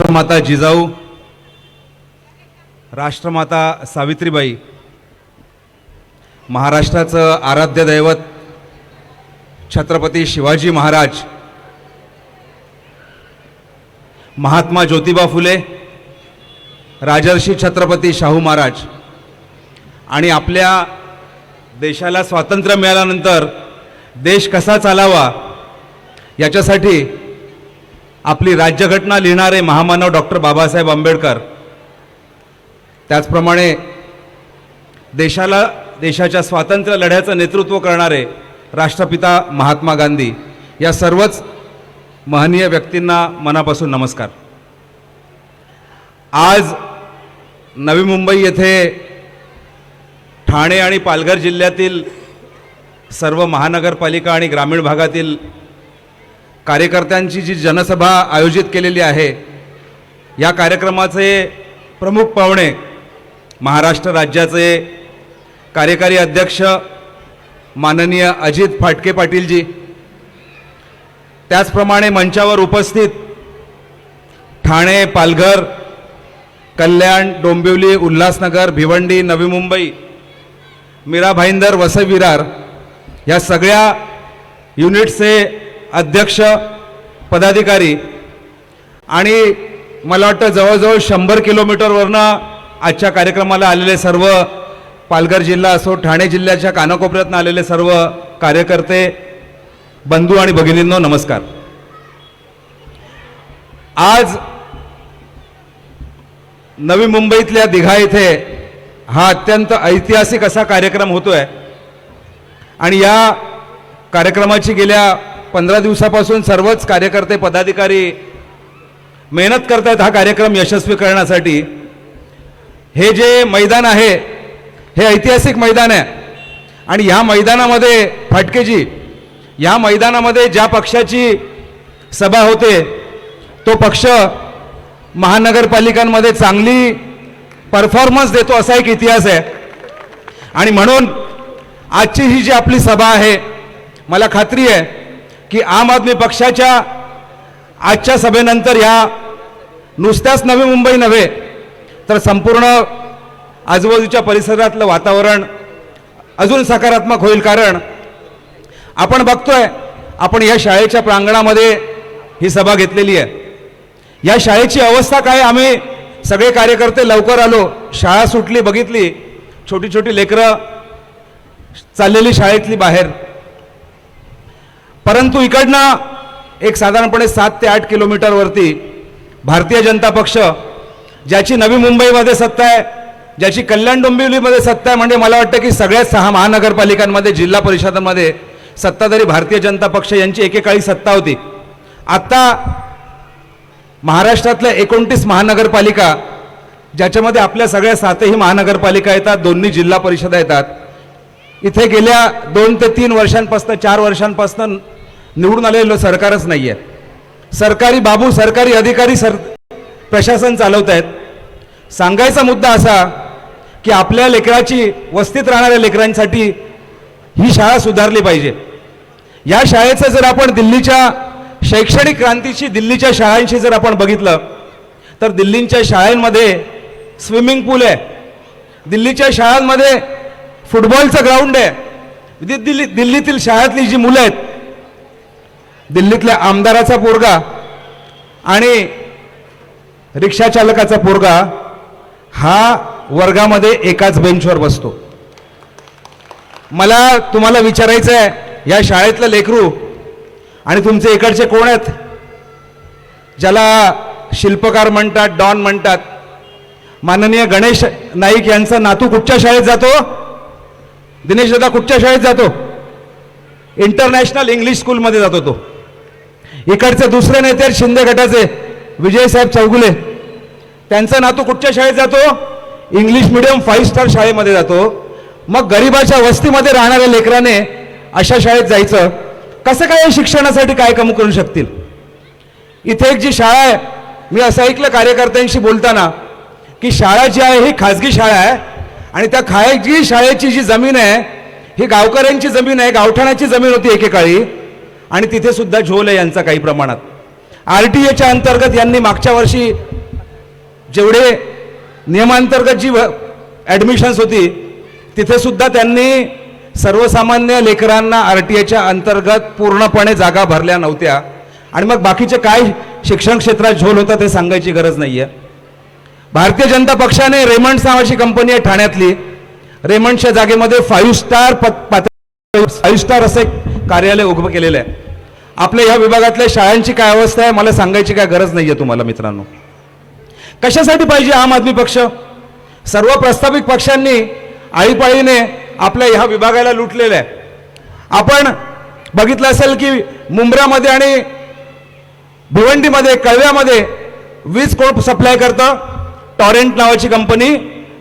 राष्ट्रमाता जिजाऊ राष्ट्रमाता सावित्रीबाई महाराष्ट्राचं आराध्य दैवत छत्रपती शिवाजी महाराज महात्मा ज्योतिबा फुले राजर्षी छत्रपती शाहू महाराज आणि आपल्या देशाला स्वातंत्र्य मिळाल्यानंतर देश कसा चालावा याच्यासाठी आपली राज्यघटना लिहिणारे महामानव डॉक्टर बाबासाहेब आंबेडकर. त्याचप्रमाणे देशाला देशाच्या स्वातंत्र्य लढ्याचं नेतृत्व करणारे राष्ट्रपिता महात्मा गांधी या सर्वच महनीय व्यक्तींना मनापासून नमस्कार. आज नवी मुंबई येथे ठाणे आणि पालघर जिल्ह्यातील सर्व महानगरपालिका आणि ग्रामीण भागातील कार्यकर्त्यांची जी जनसभा आयोजित केलेली आहे या कार्यक्रमाचे प्रमुख पाहुणे महाराष्ट्र राज्याचे कार्यकारी अध्यक्ष माननीय अजित फाटके पाटीलजी. त्याचप्रमाणे मंचावर उपस्थित ठाणे पालघर कल्याण डोंबिवली उल्हासनगर भिवंडी नवी मुंबई मीरा भाईंदर वसई विरार या सगळ्या युनिटचे अध्यक्ष पदाधिकारी आणि मला वाटतं जवळजवळ शंभर किलोमीटरवरनं आजच्या कार्यक्रमाला आलेले सर्व पालघर जिल्हा असो ठाणे जिल्ह्याच्या कानाकोपऱ्यातनं आलेले सर्व कार्यकर्ते बंधू आणि भगिनींनो नमस्कार. आज नवी मुंबईतल्या दिघा इथे हा अत्यंत ऐतिहासिक असा कार्यक्रम होतोय. आणि या कार्यक्रमाची गेल्या पंधरा दिवसापासून सर्वच कार्यकर्ते पदाधिकारी मेहनत करतायत हा कार्यक्रम यशस्वी करण्यासाठी. हे जे मैदान आहे हे ऐतिहासिक मैदान आहे. आणि ह्या मैदानामध्ये फाटकेजी या मैदानामध्ये ज्या पक्षाची सभा होते तो पक्ष महानगरपालिकांमध्ये चांगली परफॉर्मन्स देतो असा एक इतिहास आहे. आणि म्हणून आजची ही जी आपली सभा आहे मला खात्री आहे की आम आदमी पक्षाच्या आजच्या सभेनंतर ह्या नुसत्याच नवी मुंबई नव्हे तर संपूर्ण आजूबाजूच्या परिसरातलं वातावरण अजून सकारात्मक होईल कारण आपण बघतोय आपण या शाळेच्या प्रांगणामध्ये ही सभा घेतलेली आहे. या शाळेची अवस्था काय? आम्ही सगळे कार्यकर्ते लवकर आलो शाळा सुटली बघितली छोटी छोटी लेकरं चाललेली शाळेतली बाहेर. परंतु इकडनं एक साधारणपणे सात ते आठ किलोमीटरवरती भारतीय जनता पक्ष ज्याची नवी मुंबईमध्ये सत्ता आहे ज्याची कल्याण डोंबिवलीमध्ये सत्ता आहे म्हणजे मला वाटतं की सगळ्याच सहा महानगरपालिकांमध्ये जिल्हा परिषदांमध्ये सत्ताधारी भारतीय जनता पक्ष यांची एकेकाळी सत्ता होती. आत्ता महाराष्ट्रातल्या एकोणतीस महानगरपालिका ज्याच्यामध्ये आपल्या सगळ्या सातही महानगरपालिका येतात दोन्ही जिल्हा परिषदा येतात इथे गेल्या दोन ते तीन वर्षांपासून चार वर्षांपासून निवडून आलेलं सरकारच नाही आहे सरकारी बाबू सरकारी अधिकारी सर प्रशासन चालवत आहेत सांगायचा मुद्दा असा की आपल्या लेकराची वस्तीत राहणाऱ्या लेकरांसाठी ही शाळा सुधारली पाहिजे. या शाळेचं जर आपण दिल्लीच्या शैक्षणिक क्रांतीशी दिल्लीच्या शाळांशी जर आपण बघितलं तर दिल्लीच्या शाळांमध्ये स्विमिंग पूल आहे. दिल्लीच्या शाळांमध्ये फुटबॉलचं ग्राउंड आहे. दिल्ली दिल्लीतील शाळेतली जी मुलं आहेत दिल्लीतल्या आमदाराचा पोरगा आणि रिक्षा चालकाचा पोरगा हा वर्गामध्ये एकाच बेंचवर बसतो. मला तुम्हाला विचारायचं आहे या शाळेतलं लेकरू आणि तुमचे इकडचे कोण आहेत? ज्याला शिल्पकार म्हणतात डॉन म्हणतात. माननीय गणेश नाईक यांचा नातू कुठच्या शाळेत जातो? दिनेश दादा कुठच्या शाळेत जातो? इंटरनॅशनल इंग्लिश स्कूलमध्ये जातो तो. इकडचे दुसरे नेते शिंदे गटाचे. विजयसाहेब चौगुले. त्यांचा नातू कुठच्या शाळेत जातो? इंग्लिश मिडियम फाईव्ह स्टार शाळेमध्ये जातो. मग गरिबाच्या वस्तीमध्ये राहणाऱ्या लेकराने अशा शाळेत जायचं. कसं काय शिक्षणासाठी काय कमी करू शकतील? इथे एक जी शाळा आहे मी असं ऐकलं कार्यकर्त्यांशी बोलताना की शाळा जी आहे ही खाजगी शाळा आहे. आणि त्या खाजगी शाळेची जी जमीन आहे ही गावकऱ्यांची जमीन आहे गावठाणाची जमीन होती एकेकाळी. आणि तिथे सुद्धा झोल आहे यांचा काही प्रमाणात. आर टी एच्या अंतर्गत यांनी मागच्या वर्षी जेवढे नियमांतर्गत जी ॲडमिशन्स होती तिथे सुद्धा त्यांनी सर्वसामान्य लेकरांना आर टी एच्या अंतर्गत पूर्णपणे जागा भरल्या नव्हत्या. आणि मग बाकीचे काय शिक्षण क्षेत्रात झोल होता ते सांगायची गरज नाही आहे भारतीय जनता पक्षाने रेमंड नावाची कंपनी आहे ठाण्यातली. रेमंडच्या जागेमध्ये फाईव्ह स्टार पत फाईव्ह स्टार असे कार्यालय उभं केलेलं आहे. आपल्या ह्या विभागातल्या शाळांची काय अवस्था आहे मला सांगायची काय गरज नाही आहे तुम्हाला मित्रांनो. कशासाठी पाहिजे आम आदमी पक्ष? सर्व प्रस्थापित पक्षांनी आळीपाळीने आपल्या ह्या विभागाला लुटलेलं आहे. आपण बघितलं असेल की मुंब्रामध्ये आणि भिवंडीमध्ये कळव्यामध्ये वीज कोण सप्लाय करतं? टॉरेंट नावाची कंपनी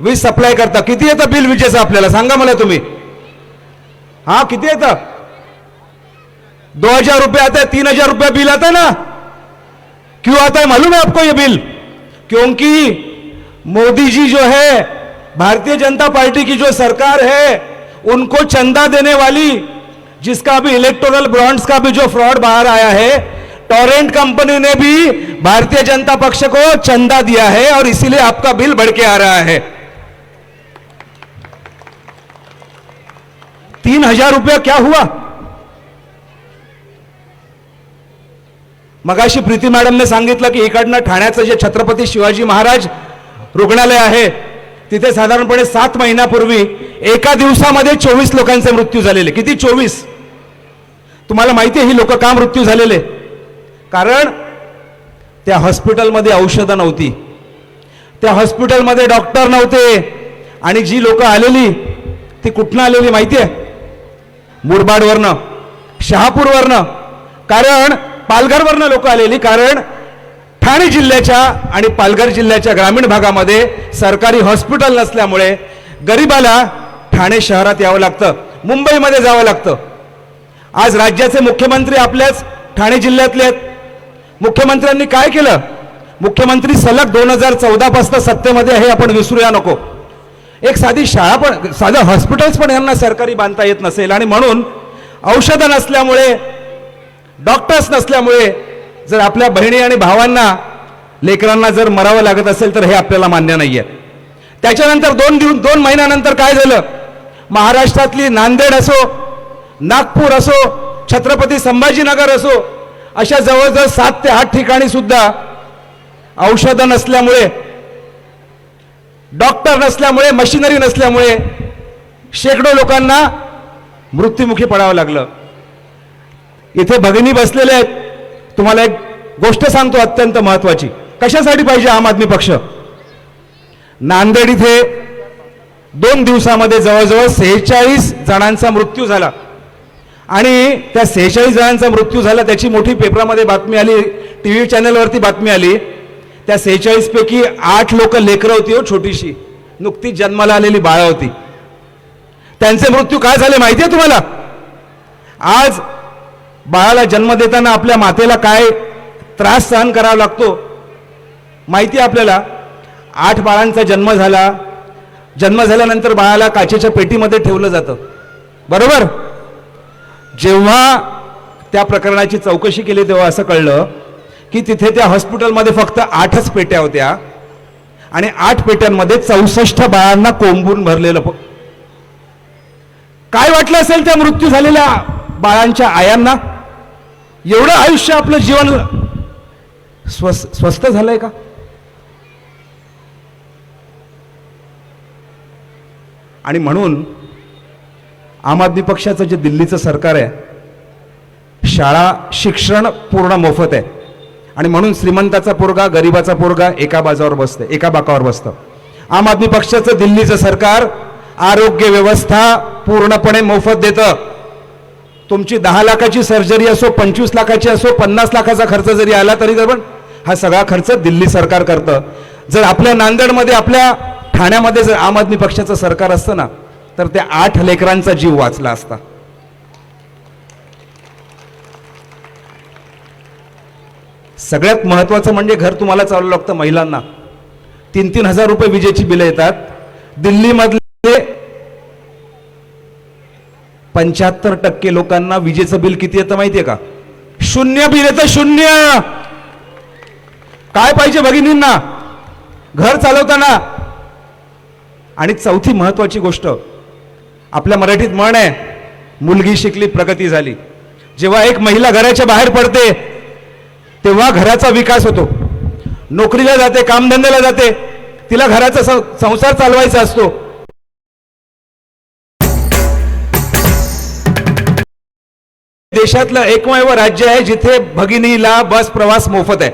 वीज सप्लाय करतं. किती येतं बिल विजेचं आपल्याला? सांगा मला तुम्ही. हा किती येतं? दो हज़ार रुपये आता है, तीन हज़ार रुपया बिल आता है ना? क्यों आता है मालूम है आपको ये बिल? क्योंकि मोदी जी जो है, भारतीय जनता पार्टी की जो सरकार है, उनको चंदा देने वाली, जिसका अभी इलेक्टोरल बॉन्ड्स का भी जो फ्रॉड बाहर आया है टॉरेंट कंपनी ने भी भारतीय जनता पक्ष को चंदा दिया है और इसीलिए आपका बिल बढ़ के आ रहा है। तीन हज़ार रुपया क्या हुआ? मगाशी प्रीती मॅडमने सांगितलं की इकडनं ठाण्याचं जे छत्रपती शिवाजी महाराज रुग्णालय आहे तिथे साधारणपणे सात महिन्यापूर्वी एका दिवसामध्ये चोवीस लोकांचे मृत्यू झालेले. किती? चोवीस. तुम्हाला माहिती आहे ही लोक का मृत्यू झालेले? कारण त्या हॉस्पिटलमध्ये औषधं नव्हती. त्या हॉस्पिटलमध्ये डॉक्टर नव्हते. आणि जी लोक आलेली ती कुठनं आलेली माहिती आहे? मुरबाडवरनं शहापूरवरनं. कारण पालघरवरनं लोक आलेली कारण ठाणे जिल्ह्याच्या आणि पालघर जिल्ह्याच्या ग्रामीण भागामध्ये सरकारी हॉस्पिटल नसल्यामुळे गरिबाला ठाणे शहरात यावं लागतं. मुंबईमध्ये जावं लागतं. आज राज्याचे मुख्यमंत्री आपल्याच ठाणे जिल्ह्यातले आहेत. मुख्यमंत्र्यांनी काय केलं? मुख्यमंत्री सलग दोन हजार चौदापासून सत्तेमध्ये हे आपण विसरूया नको. एक साधी शाळा पण साधं हॉस्पिटल्स पण यांना सरकारी बांधता येत नसेल आणि म्हणून औषधं नसल्यामुळे डॉक्टर्स नसल्यामुळे जर आपल्या बहिणी आणि भावांना लेकरांना जर मरावं लागत असेल तर हे आपल्याला मान्य नाही आहे त्याच्यानंतर दोन दिवस दोन महिन्यानंतर काय झालं? महाराष्ट्रातली नांदेड असो नागपूर असो छत्रपती संभाजीनगर असो अशा जवळजवळ सात ते आठ ठिकाणी सुद्धा औषधं नसल्यामुळे डॉक्टर नसल्यामुळे मशिनरी नसल्यामुळे शेकडो लोकांना मृत्युमुखी पडावं लागलं. इथे भगिनी बसलेले आहेत. तुम्हाला एक गोष्ट सांगतो अत्यंत महत्वाची. कशासाठी पाहिजे आम आदमी पक्ष? नांदेड इथे दोन दिवसामध्ये जवळजवळ सेहेचाळीस जणांचा मृत्यू झाला. आणि त्या सेहेचाळीस जणांचा मृत्यू झाला त्याची मोठी पेपरामध्ये बातमी आली टी व्ही चॅनलवरती बातमी आली. त्या सेहेचाळीसपैकी आठ लोक लेकरं होती हो छोटीशी. नुकतीच जन्माला आलेली बाळा होती. त्यांचे मृत्यू काय झाले माहिती आहे तुम्हाला? आज बाळाला जन्म देताना आपल्या मातेला काय त्रास सहन करावा लागतो? माहिती आहे आपल्याला? आठ बाळांचा जन्म झाला. जन्म झाल्यानंतर बाळाला काचेच्या पेटीमध्ये ठेवलं जातं. बरोबर? जेव्हा त्या प्रकरणाची चौकशी केली तेव्हा असं कळलं की तिथे त्या हॉस्पिटलमध्ये फक्त आठच पेट्या होत्या आणि आठ पेट्यांमध्ये चौसष्ट बाळांना कोंबून भरलेलं काय वाटलं असेल त्या मृत्यू झालेल्या बाळांच्या आयांना? एवढं आयुष्य आपलं जीवन स्वस स्वस्त झालंय का? आणि म्हणून आम आदमी पक्षाचं जे दिल्लीचं सरकार आहे शाळा शिक्षण पूर्ण मोफत आहे. आणि म्हणून श्रीमंताचा पोरगा गरिबाचा पोरगा एका बाजावर बसतं एका बाकावर बसतं. आम आदमी पक्षाचं दिल्लीचं सरकार आरोग्य व्यवस्था पूर्णपणे मोफत देतं. तुमची दहा लाखाची सर्जरी असो पंचवीस लाखाची असो पन्नास लाखाचा खर्च जरी आला तरी जर पण हा सगळा खर्च दिल्ली सरकार करतं. जर आपल्या नांदेडमध्ये आपल्या ठाण्यामध्ये जर आम आदमी पक्षाचं सरकार असतं ना तर त्या आठ लेकरांचा जीव वाचला असता. सगळ्यात महत्वाचं म्हणजे घर तुम्हाला चालू लागतं महिलांना. तीन तीन हजार रुपये विजेची बिलं येतात. दिल्लीमधले पंच्याहत्तर टक्के लोकांना विजेचं बिल किती येतं माहितीये का? शून्य बिल येतं शून्य! काय पाहिजे भगिनींना? घर चालवताना! आणि चौथी महत्वाची गोष्ट आपल्या मराठीत म्हण आहे मुलगी शिकली प्रगती झाली. जेव्हा एक महिला घराच्या बाहेर पडते तेव्हा घराचा विकास होतो. नोकरीला जाते कामधंद्याला जाते तिला घराचा सं- संसार चालवायचा असतो. देशातलं एकमेव राज्य आहे जिथे भगिनीला बस प्रवास मोफत आहे.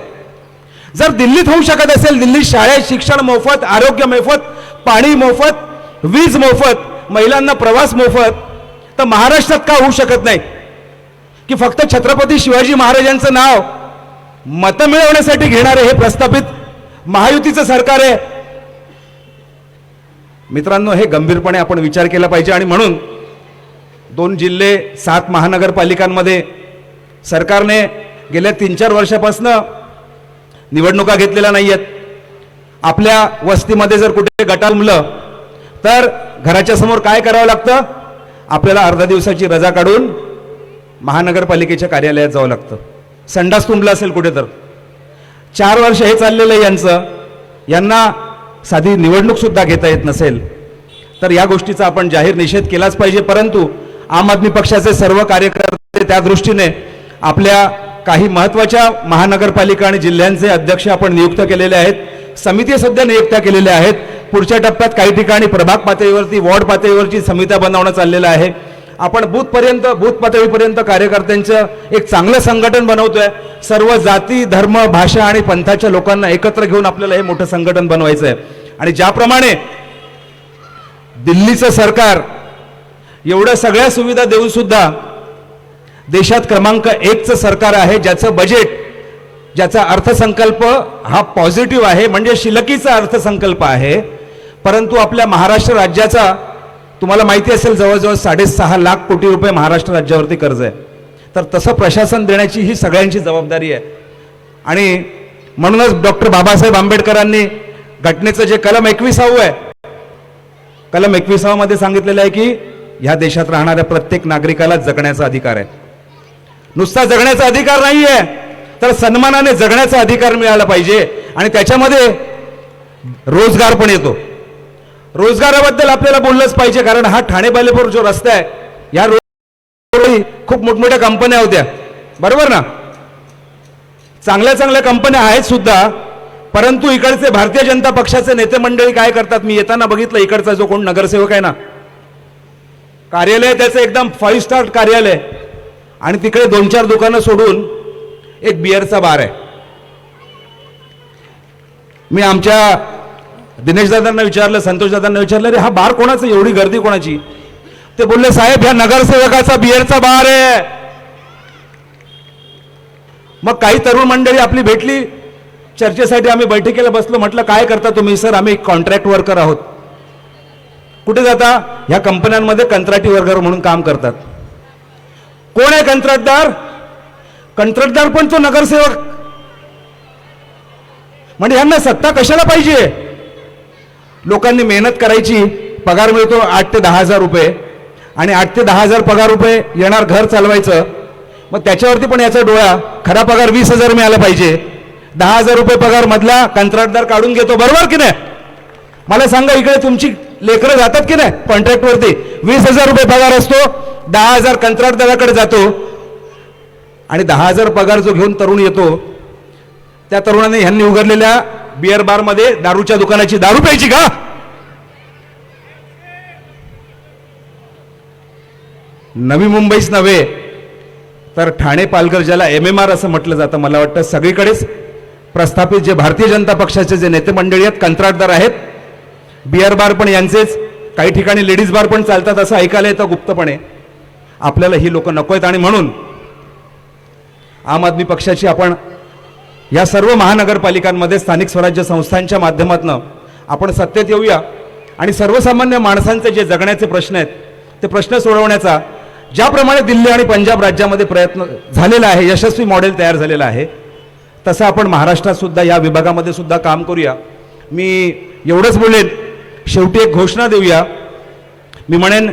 जर दिल्लीत होऊ शकत असेल दिल्लीत शाळेत शिक्षण मोफत आरोग्य मोफत पाणी मोफत वीज मोफत महिलांना प्रवास मोफत तर महाराष्ट्रात का होऊ शकत नाही? की फक्त छत्रपती शिवाजी महाराजांचं नाव मतं मिळवण्यासाठी घेणारे हे प्रस्थापित महायुतीचं सरकार आहे? मित्रांनो हे गंभीरपणे आपण विचार केला पाहिजे आणि म्हणून दोन जिल्हे सात महानगरपालिकांमध्ये. सरकारने गेल्या तीन चार वर्षापासनं निवडणुका घेतलेल्या नाही आहेत आपल्या वस्तीमध्ये जर कुठे गटा उमलं तर घराच्या समोर काय करावं लागतं? आपल्याला अर्धा दिवसाची रजा काढून महानगरपालिकेच्या कार्यालयात जावं लागतं. संडास तुंबला असेल कुठे तर चार वर्ष हे चाललेलं आहे यांचं. यांना साधी निवडणूकसुद्धा घेता येत नसेल. तर या गोष्टीचा आपण जाहीर निषेध केलाच पाहिजे परंतु आम आदमी पक्षाचे सर्व कार्यकर्ते त्या दृष्टीने आपल्या काही महत्त्वाच्या महानगरपालिका आणि जिल्ह्यांचे अध्यक्ष आपण नियुक्त केलेले आहेत. समिती सध्या नियुक्त केलेल्या आहेत. पुढच्या टप्प्यात काही ठिकाणी प्रभाग पातळीवरती वॉर्ड पातळीवरची समित्या बनवणं चाललेलं आहे. आपण बूथपर्यंत बूथ पातळीपर्यंत कार्यकर्त्यांचं एक चांगलं संघटन बनवतोय. सर्व जाती धर्म भाषा आणि पंथाच्या लोकांना एकत्र घेऊन आपल्याला हे मोठं संघटन बनवायचं आहे आणि ज्याप्रमाणे दिल्लीचं सरकार एवढ्या सगळ्या सुविधा देऊन सुद्धा देशात क्रमांक एकचं सरकार आहे ज्याचं बजेट ज्याचा अर्थसंकल्प हा पॉझिटिव्ह आहे म्हणजे शिलकीचा अर्थसंकल्प आहे. परंतु आपल्या महाराष्ट्र राज्याचा तुम्हाला माहिती असेल जवळजवळ साडेसहा लाख कोटी रुपये महाराष्ट्र राज्यावरती कर्ज आहे. तर तसं प्रशासन देण्याची ही सगळ्यांची जबाबदारी आहे. आणि म्हणूनच डॉक्टर बाबासाहेब आंबेडकरांनी घटनेचं जे कलम एकविसावं आहे कलम एकविसावामध्ये सांगितलेलं आहे की ह्या देशात राहणाऱ्या प्रत्येक नागरिकाला जगण्याचा अधिकार आहे. नुसता जगण्याचा अधिकार नाही आहे तर सन्मानाने जगण्याचा अधिकार मिळाला पाहिजे आणि त्याच्यामध्ये रोजगार पण येतो. रोजगाराबद्दल आपल्याला बोललंच पाहिजे कारण हा ठाणे बालेपूर जो रस्ता आहे या रोज खूप मोठमोठ्या कंपन्या होत्या. बरोबर ना? चांगल्या चांगल्या कंपन्या आहेत सुद्धा परंतु इकडचे भारतीय जनता पक्षाचे नेते मंडळी काय करतात? मी येताना बघितलं इकडचा जो कोण नगरसेवक आहे ना कार्यालय त्याचं एकदम फाईव्ह स्टार कार्यालय. आणि तिकडे दोन चार दुकानं सोडून एक बिअरचा बार आहे. मी आमच्या दिनेश दादांना विचारलं संतोष दादांना विचारलं अरे हा बार कोणाचा? एवढी गर्दी कोणाची? ते बोलले साहेब ह्या नगरसेवकाचा बिअरचा बार आहे. मग काही तरुण मंडळी आपली भेटली. चर्चेसाठी आम्ही बैठकीला बसलो म्हटलं काय करता तुम्ही सर? आम्ही कॉन्ट्रॅक्ट वर्कर आहोत. कुठे जाता? ह्या कंपन्यांमध्ये कंत्राटी वर्गर म्हणून काम करतात. कोण आहे कंत्राटदार? कंत्राटदार पण तो नगरसेवक. म्हणजे ह्यांना सत्ता कशाला पाहिजे? लोकांनी मेहनत करायची पगार मिळतो आठ ते दहा हजार रुपये. आणि आठ ते दहा हजार पगार रुपये येणार घर चालवायचं. मग त्याच्यावरती पण याचा डोळा. खरा पगार वीस हजार मिळाला पाहिजे. दहा हजार रुपये पगार मधला कंत्राटदार काढून घेतो. बरोबर की नाही? मला सांगा इकडे तुमची लेकरं जातात की नाही? कॉन्ट्रॅक्टवरती वीस हजार रुपये पगार असतो दहा हजार कंत्राटदाराकडे जातो. आणि दहा हजार पगार जो घेऊन तरुण येतो त्या तरुणाने ह्यांनी उघडलेल्या बिअर बारमध्ये दारूच्या दुकानाची दारू प्यायची का? नवी मुंबईच नव्हे तर ठाणे पालघर ज्याला एम एम आर असं म्हटलं जातं मला वाटतं सगळीकडेच प्रस्थापित जे भारतीय जनता पक्षाचे जे नेते मंडळी आहेत कंत्राटदार आहेत बिअर बार पण यांचेच. काही ठिकाणी लेडीज बार पण चालतात असं ऐकायला येतं गुप्तपणे. आपल्याला ही लोक नको आहेत आणि म्हणून आम आदमी पक्षाची आपण या सर्व महानगरपालिकांमध्ये स्थानिक स्वराज्य संस्थांच्या माध्यमातून आपण सत्तेत येऊया. आणि सर्वसामान्य माणसांचे जे जगण्याचे प्रश्न आहेत ते प्रश्न सोडवण्याचा ज्याप्रमाणे दिल्ली आणि पंजाब राज्यामध्ये प्रयत्न झालेला आहे यशस्वी मॉडेल तयार झालेलं आहे तसं आपण महाराष्ट्रात सुद्धा या विभागामध्ये सुद्धा काम करूया. मी एवढंच बोलेन. शेवटी एक घोषणा देऊया. मी म्हणेन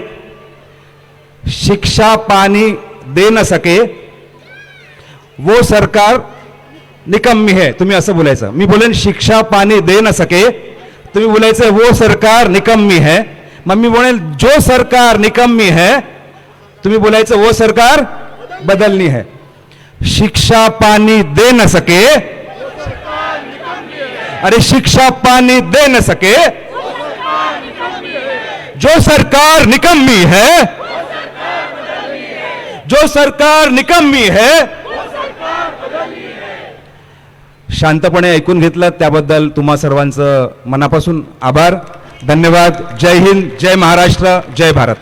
शिक्षा पानी दे न सके वो सरकार निकम्मी है. तुम्ही असं बोलायचं. मी बोलेन शिक्षा पाणी दे न सके तुम्ही बोलायचं वो सरकार निकम्मी है. मग मी बोलेन जो सरकार निकम्मी है तुम्ही बोलायचं वो सरकार बदलनी है. शिक्षा पानी दे न सके अरे शिक्षा पानी दे न सके जो सरकार निकम्मी है जो सरकार निकम्मी है शांतपणे ऐकून घेतलं. त्याबद्दल तुम्हा सर्वांचं मनापासून आभार. धन्यवाद. जय हिंद जय महाराष्ट्र जय भारत.